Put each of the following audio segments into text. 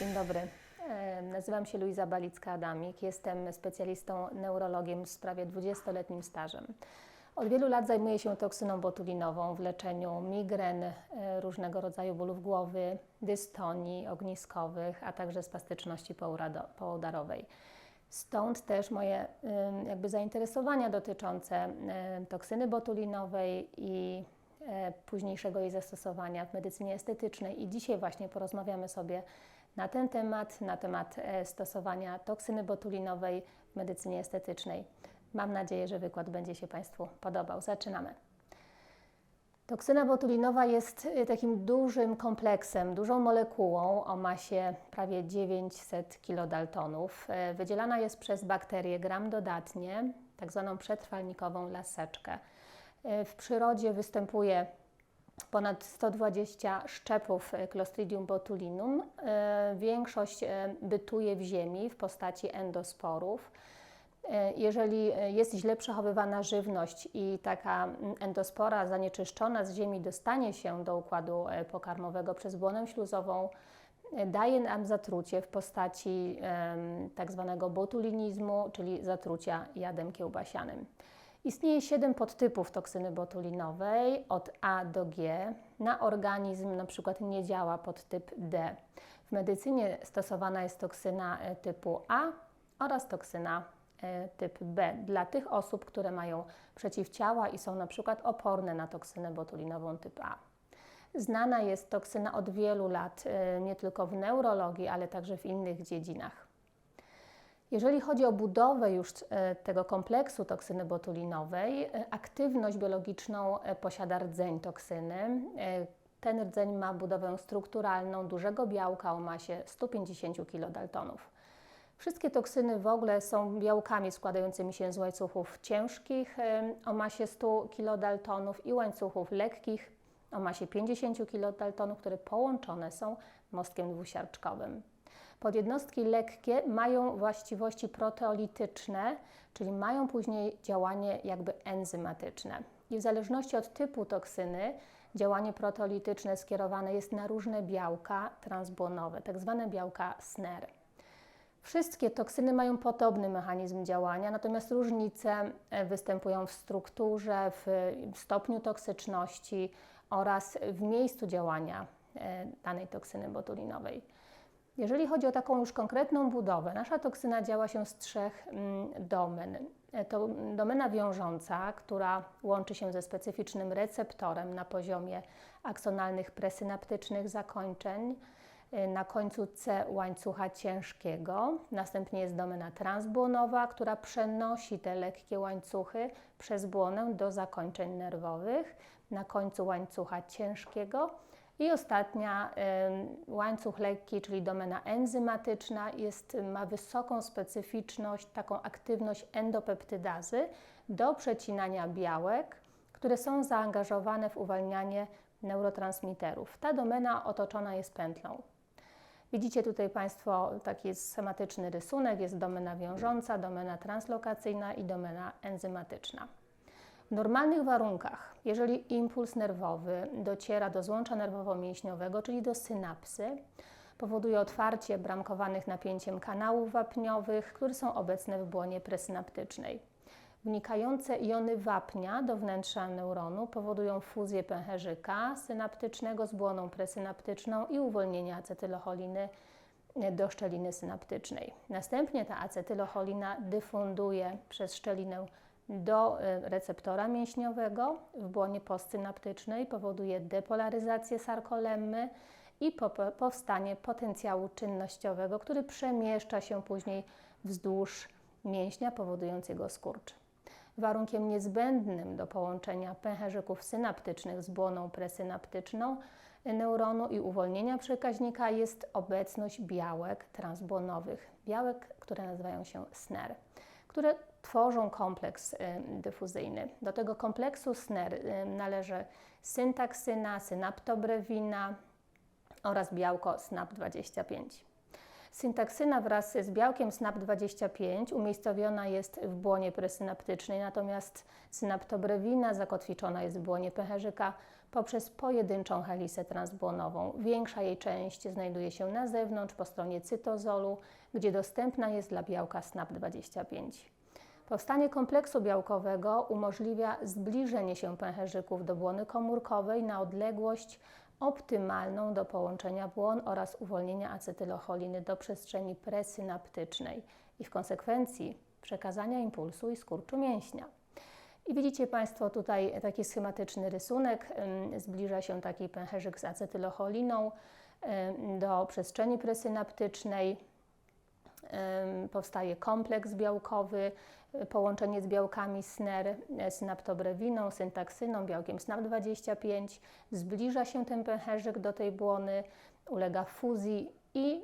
Dzień dobry. E, Nazywam się Luiza Balicka-Adamik. Jestem specjalistą neurologiem z prawie 20-letnim stażem. Od wielu lat zajmuję się toksyną botulinową w leczeniu migren, e, różnego rodzaju bólów głowy, dystonii ogniskowych, a także spastyczności połdarowej. Stąd też moje jakby zainteresowania dotyczące toksyny botulinowej i e, późniejszego jej zastosowania w medycynie estetycznej. I dzisiaj właśnie porozmawiamy sobie na ten temat, na temat e, stosowania toksyny botulinowej w medycynie estetycznej. Mam nadzieję, że wykład będzie się Państwu podobał. Zaczynamy. Toksyna botulinowa jest y, takim dużym kompleksem, dużą molekułą o masie prawie 900 kilodaltonów. E, Wydzielana jest przez bakterię gram dodatnie, tak zwaną przetrwalnikową laseczkę. E, W przyrodzie występuje ponad 120 szczepów e, Clostridium botulinum. E, Większość e, bytuje w ziemi w postaci endosporów. Jeżeli jest źle przechowywana żywność i taka mm, endospora zanieczyszczona z ziemi dostanie się do układu pokarmowego przez błonę śluzową, daje nam zatrucie w postaci tak zwanego botulinizmu, czyli zatrucia jadem kiełbasianym. Istnieje siedem podtypów toksyny botulinowej od A do G. Na organizm na przykład nie działa podtyp D. W medycynie stosowana jest toksyna e, typu A oraz toksyna e, typ B dla tych osób, które mają przeciwciała i są na przykład oporne na toksynę botulinową typ A. Znana jest toksyna od wielu lat, e, nie tylko w neurologii, ale także w innych dziedzinach. Jeżeli chodzi o budowę już e, tego kompleksu toksyny botulinowej, e, aktywność biologiczną e, posiada rdzeń toksyny. Ten rdzeń ma budowę strukturalną dużego białka o masie 150 kilodaltonów. Wszystkie toksyny w ogóle są białkami składającymi się z łańcuchów ciężkich o masie 100 kilodaltonów i łańcuchów lekkich o masie 50 kilodaltonów, które połączone są mostkiem dwusiarczkowym. Podjednostki lekkie mają właściwości proteolityczne, czyli mają później działanie jakby enzymatyczne. I w zależności od typu toksyny, działanie proteolityczne skierowane jest na różne białka transbłonowe, tak zwane białka SNER. Wszystkie toksyny mają podobny mechanizm działania, natomiast różnice e, występują w strukturze, w stopniu toksyczności oraz w miejscu działania e, danej toksyny botulinowej. Jeżeli chodzi o taką już konkretną budowę, nasza toksyna działa się z trzech mm, domen. E, To domena wiążąca, która łączy się ze specyficznym receptorem na poziomie aksonalnych presynaptycznych zakończeń, e, na końcu C łańcucha ciężkiego. Następnie jest domena transbłonowa, która przenosi te lekkie łańcuchy przez błonę do zakończeń nerwowych. Na końcu łańcucha ciężkiego i ostatnia łańcuch lekki, czyli domena enzymatyczna, jest, ma wysoką specyficzność, taką aktywność endopeptydazy do przecinania białek, które są zaangażowane w uwalnianie neurotransmiterów. Ta domena otoczona jest pętlą. Widzicie tutaj Państwo taki schematyczny rysunek, jest domena wiążąca, domena translokacyjna i domena enzymatyczna. W normalnych warunkach, jeżeli impuls nerwowy dociera do złącza nerwowo-mięśniowego, czyli do synapsy, powoduje otwarcie bramkowanych napięciem kanałów wapniowych, które są obecne w błonie presynaptycznej. Wnikające iony wapnia do wnętrza neuronu powodują fuzję pęcherzyka synaptycznego z błoną presynaptyczną i uwolnienie acetylocholiny do szczeliny synaptycznej. Następnie ta acetylocholina dyfunduje przez szczelinę do e, receptora mięśniowego w błonie postsynaptycznej, powoduje depolaryzację sarkolemmy i po, powstanie potencjału czynnościowego, który przemieszcza się później wzdłuż mięśnia, powodując jego skurcz. Warunkiem niezbędnym do połączenia pęcherzyków synaptycznych z błoną presynaptyczną neuronu i uwolnienia przekaźnika jest obecność białek transbłonowych, białek, które nazywają się SNER, które tworzą kompleks y, dyfuzyjny. Do tego kompleksu SNER y, należy syntaksyna, synaptobrewina oraz białko SNAP25. Syntaksyna wraz z białkiem SNAP25 umiejscowiona jest w błonie presynaptycznej, natomiast synaptobrewina zakotwiczona jest w błonie pęcherzyka poprzez pojedynczą helisę transbłonową. Większa jej część znajduje się na zewnątrz, po stronie cytozolu, gdzie dostępna jest dla białka SNAP25. Powstanie kompleksu białkowego umożliwia zbliżenie się pęcherzyków do błony komórkowej na odległość optymalną do połączenia błon oraz uwolnienia acetylocholiny do przestrzeni presynaptycznej i w konsekwencji przekazania impulsu i skurczu mięśnia. I widzicie Państwo tutaj taki schematyczny rysunek. Zbliża się taki pęcherzyk z acetylocholiną do przestrzeni presynaptycznej. Powstaje kompleks białkowy, połączenie z białkami SNER, synaptobrewiną, syntaksyną, białkiem SNAP25. Zbliża się ten pęcherzyk do tej błony, ulega fuzji i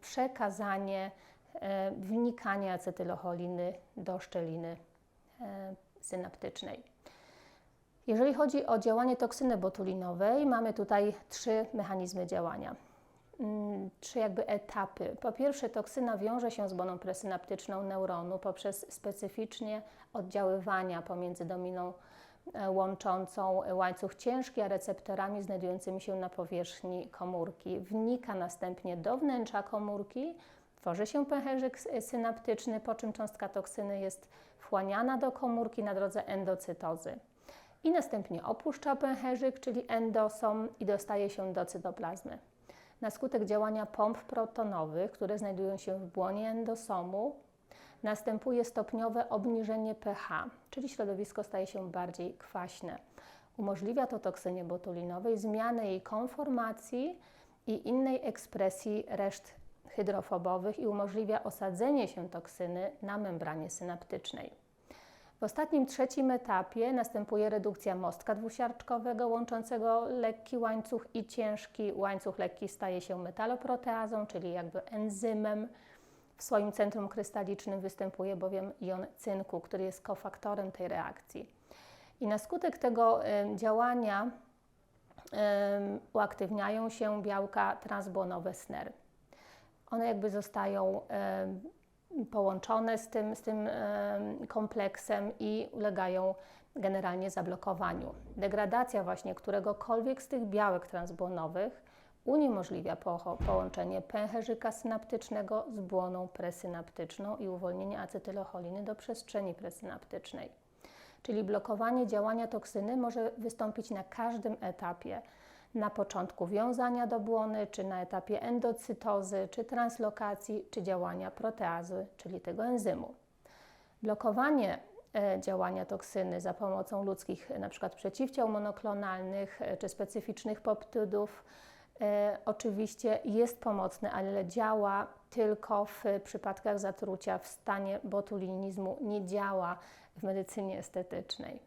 przekazanie, e, wnikanie acetylocholiny do szczeliny e, synaptycznej. Jeżeli chodzi o działanie toksyny botulinowej, mamy tutaj trzy mechanizmy działania. Mm, trzy jakby etapy. Po pierwsze, toksyna wiąże się z boną presynaptyczną neuronu poprzez specyficznie oddziaływania pomiędzy dominą e, łączącą łańcuch ciężki, a receptorami znajdującymi się na powierzchni komórki. Wnika następnie do wnętrza komórki, tworzy się pęcherzyk synaptyczny, po czym cząstka toksyny jest wchłaniana do komórki na drodze endocytozy. I następnie opuszcza pęcherzyk, czyli endosom i dostaje się do cytoplazmy. Na skutek działania pomp protonowych, które znajdują się w błonie endosomu, następuje stopniowe obniżenie pH, czyli środowisko staje się bardziej kwaśne. Umożliwia to toksynie botulinowej zmianę jej konformacji i innej ekspresji reszt hydrofobowych i umożliwia osadzenie się toksyny na membranie synaptycznej. W ostatnim trzecim etapie następuje redukcja mostka dwusiarczkowego łączącego lekki łańcuch i ciężki. Łańcuch lekki staje się metaloproteazą, czyli jakby enzymem. W swoim centrum krystalicznym występuje bowiem jon cynku, który jest kofaktorem tej reakcji. I na skutek tego działania uaktywniają się białka transbłonowe SNER. One jakby zostają połączone z tym, z tym kompleksem i ulegają generalnie zablokowaniu. Degradacja właśnie któregokolwiek z tych białek transbłonowych uniemożliwia po, połączenie pęcherzyka synaptycznego z błoną presynaptyczną i uwolnienie acetylocholiny do przestrzeni presynaptycznej. Czyli blokowanie działania toksyny może wystąpić na każdym etapie na początku wiązania do błony, czy na etapie endocytozy, czy translokacji, czy działania proteazy, czyli tego enzymu. Blokowanie e, działania toksyny za pomocą ludzkich np. przeciwciał monoklonalnych e, czy specyficznych poptydów e, oczywiście jest pomocne, ale działa tylko w przypadkach zatrucia w stanie botulinizmu, nie działa w medycynie estetycznej.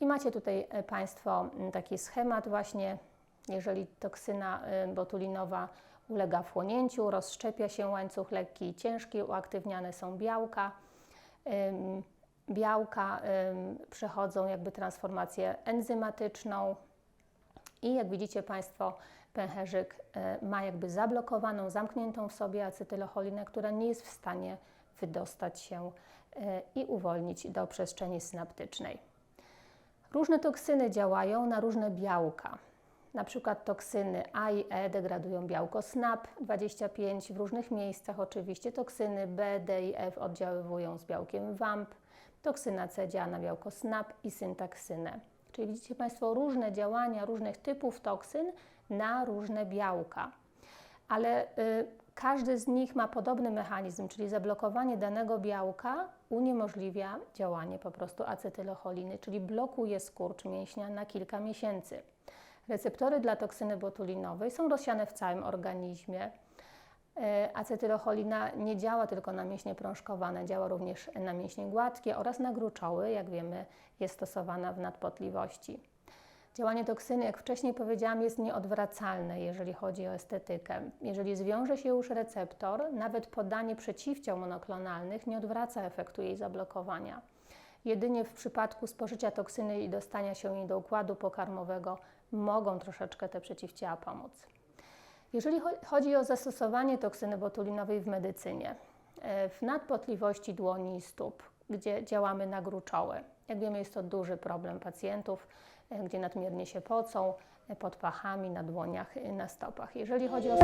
I macie tutaj Państwo taki schemat właśnie jeżeli toksyna y, botulinowa ulega wchłonięciu, rozszczepia się łańcuch lekki i ciężki, uaktywniane są białka. Białka przechodzą jakby transformację enzymatyczną i jak widzicie Państwo, pęcherzyk y, ma jakby zablokowaną, zamkniętą w sobie acetylocholinę, która nie jest w stanie wydostać się y, i uwolnić do przestrzeni synaptycznej. Różne toksyny działają na różne białka. Na przykład toksyny A i E degradują białko SNAP25 w różnych miejscach. Oczywiście toksyny B, D i F oddziaływują z białkiem WAMP. Toksyna C działa na białko SNAP i syntaksynę. Czyli widzicie Państwo różne działania różnych typów toksyn na różne białka. Ale y, każdy z nich ma podobny mechanizm, czyli zablokowanie danego białka uniemożliwia działanie po prostu acetylocholiny, czyli blokuje skurcz mięśnia na kilka miesięcy. Receptory dla toksyny botulinowej są rozsiane w całym organizmie. E, acetylocholina nie działa tylko na mięśnie prążkowane, działa również na mięśnie gładkie oraz na gruczoły, jak wiemy, jest stosowana w nadpotliwości. Działanie toksyny, jak wcześniej powiedziałam, jest nieodwracalne, jeżeli chodzi o estetykę. Jeżeli zwiąże się już receptor, nawet podanie przeciwciał monoklonalnych nie odwraca efektu jej zablokowania. Jedynie w przypadku spożycia toksyny i dostania się jej do układu pokarmowego mogą troszeczkę te przeciwciała pomóc. Jeżeli cho- chodzi o zastosowanie toksyny botulinowej w medycynie, e, w nadpotliwości dłoni i stóp, gdzie działamy na gruczoły, jak wiemy, jest to duży problem pacjentów, e, gdzie nadmiernie się pocą, e, pod pachami, na dłoniach, na stopach. Jeżeli chodzi o